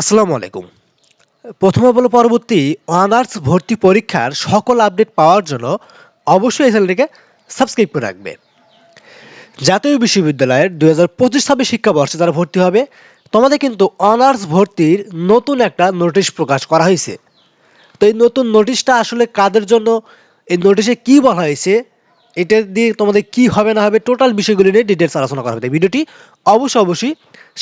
আসসালামু আলাইকুম। প্রথমে বলো পরবর্তী অনার্স ভর্তি পরীক্ষার সকল আপডেট পাওয়ার জন্য অবশ্যই এই চ্যানেলটিকে সাবস্ক্রাইব করে রাখবে। জাতীয় বিশ্ববিদ্যালয়ের দুই হাজার পঁচিশ ছাব্বিশ শিক্ষাবর্ষে যারা ভর্তি হবে, তোমাদের কিন্তু অনার্স ভর্তির নতুন একটা নোটিশ প্রকাশ করা হয়েছে। তো এই নতুন নোটিশটা আসলে কাদের জন্য, এই নোটিশে কি বলা হয়েছে, এটা দিয়ে তোমাদের কি হবে না হবে টোটাল বিষয়গুলি নিয়ে ডিটেলস আলোচনা করা হবে। ভিডিওটি অবশ্যই অবশ্যই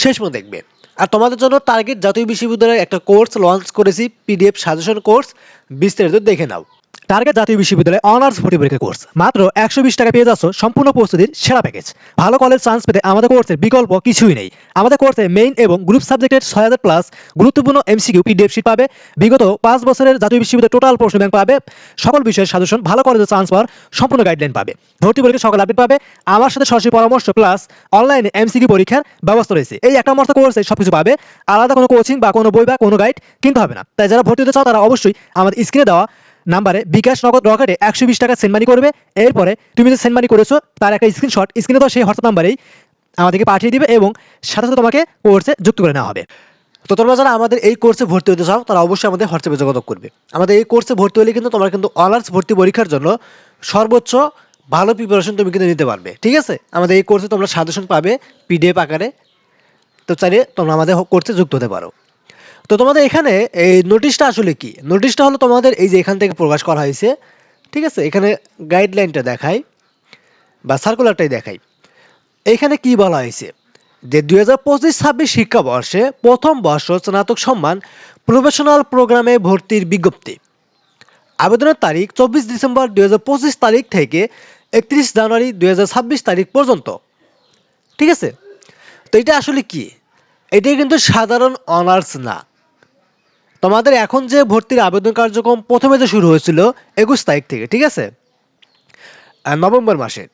শেষ পর্যন্ত দেখবে। আর তোমাদের জন্য টার্গেট জাতীয় বিশ্ববিদ্যালয়ে একটা কোর্স লঞ্চ করেছি পিডিএফ সাজেশন কোর্স বিস্তারিত দেখে নাও। টার্গেট জাতীয় বিশ্ববিদ্যালয়ে অনার্স ভর্তি পরীক্ষা কোর্স মাত্র একশো বিশ টাকা পেয়ে যাচ্ছ সম্পূর্ণ প্রস্তুতির সেরা প্যাকেজ ভালো কলেজ চান্স পেতে আমাদের কোর্সের বিকল্প কিছুই নেই। আমাদের কোর্সে মেইন এবং গ্রুপ সাবজেক্টের ছয় হাজার প্লাস গুরুত্বপূর্ণ এমসিকিউ পিডিএফ শিট পাবে। বিগত পাঁচ বছরের জাতীয় বিশ্ববিদ্যালয় টোটাল প্রশ্ন ব্যাংক পাবে। সকল বিষয়ের সাজেশন ভালো কলেজে চান্স পাওয়ার সম্পূর্ণ গাইডলাইন পাবে। ভর্তি পরীক্ষা সকল আপডেট পাবে। আমার সাথে সরাসরি পরামর্শ প্লাস অনলাইনে এমসিকিউ পরীক্ষার ব্যবস্থা রয়েছে। এই একটা মাস কোর্সে সবকিছু পাবে। আলাদা কোনো কোচিং বা কোনো বই বা কোনো গাইড কিনতে হবে না। তাই যারা ভর্তি হতে চাও তারা অবশ্যই আমাদের স্ক্রিনে দেওয়া নাম্বারে বিকাশ নগদ রকেটে একশো বিশ টাকা সেন্ড মানি করবে। এরপরে তুমি যে সেন্ড মানি করেছ, তার একটা স্ক্রিনশট স্ক্রিনে তো সেই হোয়াটসঅ্যাপ নাম্বারেই আমাদেরকে পাঠিয়ে দিবে এবং সাথে সাথে তোমাকে কোর্সে যুক্ত করে নেওয়া হবে। তো তোমরা যারা আমাদের এই কোর্সে ভর্তি হতে চাও, তারা অবশ্যই আমাদের হোয়াটসঅ্যাপে যোগাযোগ করবে। আমাদের এই কোর্সে ভর্তি হলে কিন্তু তোমরা কিন্তু অনার্স ভর্তি পরীক্ষার জন্য সর্বোচ্চ ভালো প্রিপারেশন তুমি কিন্তু নিতে পারবে। ঠিক আছে? আমাদের এই কোর্সে তোমরা সাজেশন পাবে পিডিএফ আকারে। তো চাইলে তোমরা আমাদের কোর্সে যুক্ত হতে পারো। তো তোমাদের এখানে এই নোটিশটা আসলে কি? নোটিশটা হলো তোমাদের এই যে এখান থেকে প্রকাশ করা হয়েছে, ঠিক আছে? এখানে গাইডলাইনটা দেখাই বা সার্কুলারটাই দেখাই। এখানে কি বলা হয়েছে? যে দুই হাজার পঁচিশ ছাব্বিশ শিক্ষাবর্ষে প্রথম বর্ষ স্নাতক সম্মান প্রফেশনাল প্রোগ্রামে ভর্তির বিজ্ঞপ্তি। আবেদনের তারিখ চব্বিশ ডিসেম্বর দুই হাজার পঁচিশ তারিখ থেকে একত্রিশ জানুয়ারি দুই হাজার ছাব্বিশ তারিখ পর্যন্ত। ঠিক আছে? তো এটা আসলে কি? এটাই কিন্তু সাধারণ অনার্স না। তোমাদের এখন যে ভর্তির আবেদন কার্যক্রম প্রথমে যে শুরু হয়েছিল একুশ তারিখ থেকে, ঠিক আছে? নভেম্বর মাসের।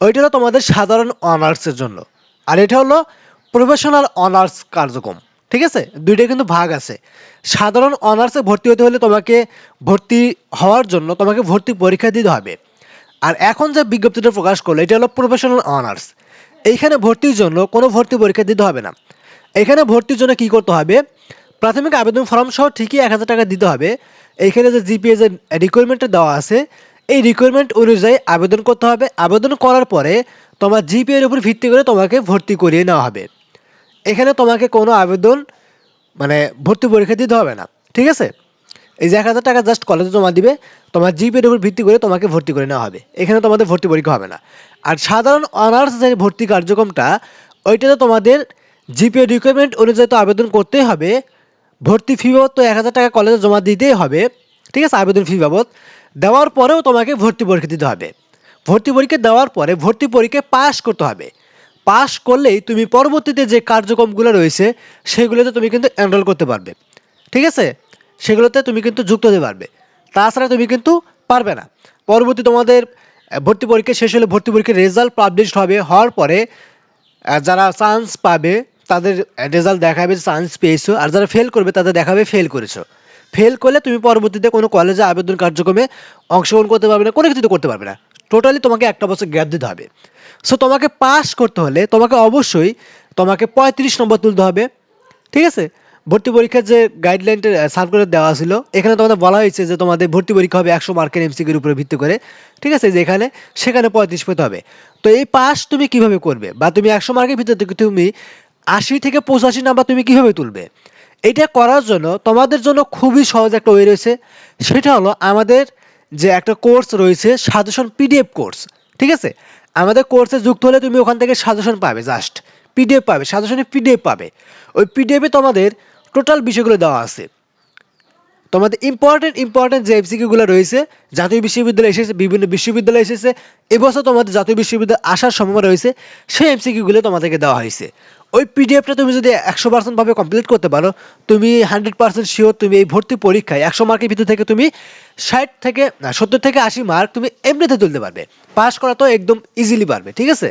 ওইটা হলো তোমাদের সাধারণ অনার্সের জন্য। আর এটা হলো প্রফেশনাল অনার্স কার্যক্রম, ঠিক আছে? দুইটা কিন্তু ভাগ আছে। সাধারণ অনার্সে ভর্তি হতে হলে তোমাকে ভর্তি হওয়ার জন্য তোমাকে ভর্তি পরীক্ষা দিতে হবে। আর এখন যে বিজ্ঞপ্তিটা প্রকাশ করল, এটা হলো প্রফেশনাল অনার্স। এইখানে ভর্তির জন্য কোনো ভর্তি পরীক্ষা দিতে হবে না। এখানে ভর্তির জন্য কি করতে হবে? প্রাথমিক আবেদন ফর্ম সহ ঠিকই এক হাজার টাকা দিতে হবে। এইখানে যে জিপিএ যে রিকোয়ারমেন্টটা দেওয়া আছে, এই রিকোয়ারমেন্ট অনুযায়ী আবেদন করতে হবে। আবেদন করার পরে তোমার জিপিএর উপর ভিত্তি করে তোমাকে ভর্তি করিয়ে নেওয়া হবে। এখানে তোমাকে কোনো আবেদন মানে ভর্তি পরীক্ষা দিতে হবে না। ঠিক আছে? এই যে এক হাজার টাকা জাস্ট কলেজে জমা দিবে, তোমার জিপিএর উপর ভিত্তি করে তোমাকে ভর্তি করে নেওয়া হবে। এখানে তোমাদের ভর্তি পরীক্ষা হবে না। আর সাধারণ অনার্স যে ভর্তি কার্যক্রমটা, ওইটাতে তোমাদের জিপিএ রিকোয়ারমেন্ট অনুযায়ী তো আবেদন করতেই হবে। ভর্তি ফি বাবদ তো এক হাজার টাকা কলেজে জমা দিতেই হবে। ঠিক আছে? আবেদন ফি বাবদ। দেওয়ার পরেও তোমাকে ভর্তি পরীক্ষা দিতে হবে। ভর্তি পরীক্ষা দেওয়ার পরে ভর্তি পরীক্ষায় পাশ করতে হবে। পাশ করলেই তুমি পরবর্তীতে যে কার্যক্রমগুলো রয়েছে, সেগুলোতে তুমি কিন্তু এনরোল করতে পারবে। ঠিক আছে? সেগুলোতে তুমি কিন্তু যুক্ত হতে পারবে। তাছাড়া তুমি কিন্তু পারবে না। পরবর্তী তোমাদের ভর্তি পরীক্ষা শেষ হলে ভর্তি পরীক্ষার রেজাল্ট পাবলিশ হবে। হওয়ার পরে যারা চান্স পাবে তাদের রেজাল্ট দেখাবে চান্স পেয়েছ, আর যারা ফেল করবে, তাদের দেখাবে ফেল করেছ। ফেল করলে তুমি পরবর্তীতে কোনো কলেজে আবেদন কার্যক্রমে অংশগ্রহণ করতে পারবে না, কোনো কিছু করতে পারবে না। টোটালি তোমাকে একটা বছর গ্যাপ দিতে হবে। সো তোমাকে পাস করতে হলে তোমাকে অবশ্যই তোমাকে পঁয়ত্রিশ নম্বর তুলতে হবে। ঠিক আছে? ভর্তি পরীক্ষার যে গাইডলাইনটা সার্কুলার দেওয়া ছিল, এখানে তোমাদের বলা হয়েছে যে তোমাদের ভর্তি পরীক্ষা হবে একশো মার্কের এমসিকির উপরে ভিত্তি করে। ঠিক আছে? যে এখানে, সেখানে পঁয়ত্রিশ পেতে হবে। তো এই পাস তুমি কীভাবে করবে? বা তুমি একশো মার্কের ভিতরে তুমি আশি থেকে পঁচাশি নাম্বার তুমি কীভাবে তুলবে? এটা করার জন্য তোমাদের জন্য খুবই সহজ একটা ওয়ে রয়েছে। সেটা হলো আমাদের যে একটা কোর্স রয়েছে সাজেশন পিডিএফ কোর্স ঠিক আছে? আমাদের কোর্সে যুক্ত হলে তুমি ওখান থেকে সাজেশন পাবে জাস্ট পিডিএফ পাবে সাজেশনে পিডিএফ পাবে। ওই পিডিএফে তোমাদের টোটাল বিষয়গুলো দেওয়া আছে। তোমাদের ইম্পর্টেন্ট ইম্পর্টেন্ট যে এমসিকিউগুলো রয়েছে, জাতীয় বিশ্ববিদ্যালয় এসেছে, বিভিন্ন বিশ্ববিদ্যালয় এসেছে, এবছর তোমাদের জাতীয় বিশ্ববিদ্যালয় আসার সম্ভাবনা রয়েছে, সেই এমসিকিউগুলো তোমাদেরকে দেওয়া হয়েছে। ওই পিডিএফটা তুমি যদি একশো পার্সেন্ট ভাবে কমপ্লিট করতে পারো, তুমি হান্ড্রেড পার্সেন্ট শিওর তুমি এই ভর্তি পরীক্ষায় একশো মার্কের ভিতর থেকে তুমি ষাট থেকে সত্তর থেকে আশি মার্ক তুমি এমনিতে তুলতে পারবে। পাস করা তো একদম ইজিলি পারবে, ঠিক আছে?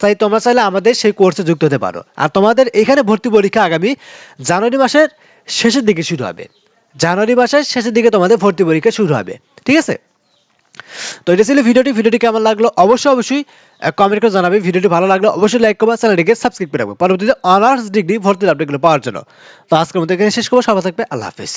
তাই তোমরা চাইলে আমাদের সেই কোর্সে যুক্ত হতে পারো। আর তোমাদের এখানে ভর্তি পরীক্ষা আগামী জানুয়ারি মাসের শেষের দিকে শুরু হবে। জানুয়ারি মাসের শেষের দিকে তোমাদের ভর্তি পরীক্ষা শুরু হবে। ঠিক আছে? তো এটা ছিল ভিডিওটি। ভিডিওটি কেমন লাগল অবশ্যই অবশ্যই কমেন্ট করে জানাবে। ভিডিওটি ভালো লাগল অবশ্যই লাইক করবা চ্যানেলটিকে সাবস্ক্রাইব করে রাখবে। পরবর্তীতে অনার্স ডিগ্রি ভর্তির আপডেটগুলো পাওয়ার জন্য। তো আজকের মতো এখানে শেষ করব। সবাই থাকবে। আল্লাহ হাফিজ।